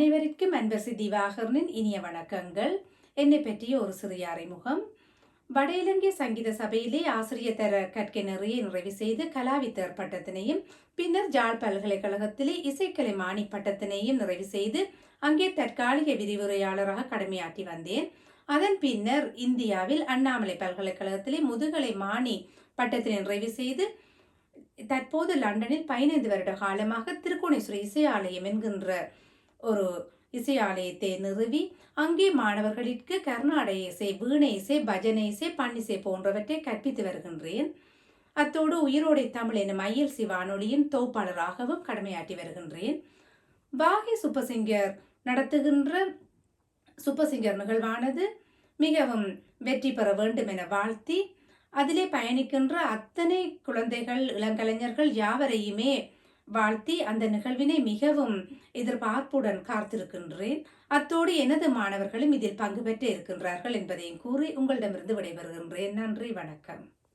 அனைவருக்கும் அன்பரசி திவாகரனின் இனிய வணக்கங்கள். என்னை பற்றிய ஒரு சிறிய அறிமுகம். வட இலங்கை சங்கீத சபையிலே ஆசிரியர் தர கற்கை நிறைய நிறைவு செய்து கலாவித்தர் பட்டத்தினையும் பின்னர் ஜாழ் பல்கலைக்கழகத்திலே இசைக்கலை மாணி பட்டத்தினையும் நிறைவு செய்து அங்கே தற்காலிக விரிவுரையாளராக கடமையாற்றி வந்தேன். அதன் பின்னர் இந்தியாவில் அண்ணாமலை பல்கலைக்கழகத்திலே முதுகலை மாணி பட்டத்தினை நிறைவு செய்து தற்போது லண்டனில் பதினைந்து வருட காலமாக திருக்கோணேஸ்வரி இசை ஆலயம் என்கின்ற ஒரு இசை ஆலயத்தை நிறுவி அங்கே மாணவர்களுக்கு கர்நாடக இசை வீணை இசை பஜனை இசை பன்னிசை போன்றவற்றை கற்பித்து வருகின்றேன். அத்தோடு உயிரோடை தமிழ் எனும் ஐஎல்சி வானொலியின் தொகுப்பாளராகவும் கடமையாற்றி வருகின்றேன். பாகி சுப்பசிங்கர் நடத்துகின்ற சுப்பசிங்கர் நிகழ்வானது மிகவும் வெற்றி பெற வேண்டும் என வாழ்த்தி அதிலே பயணிக்கின்ற அத்தனை குழந்தைகள் இளங்கலைஞர்கள் யாவரையுமே வாழ்த்தி அந்த நிகழ்வினை மிகவும் எதிர்பார்ப்புடன் காத்திருக்கின்றேன். அத்தோடு எனது மாணவர்களும் இதில் பங்கு பெற்று இருக்கின்றார்கள் என்பதையும் கூறி உங்களிடமிருந்து விடைபெறுகின்றேன். நன்றி வணக்கம்.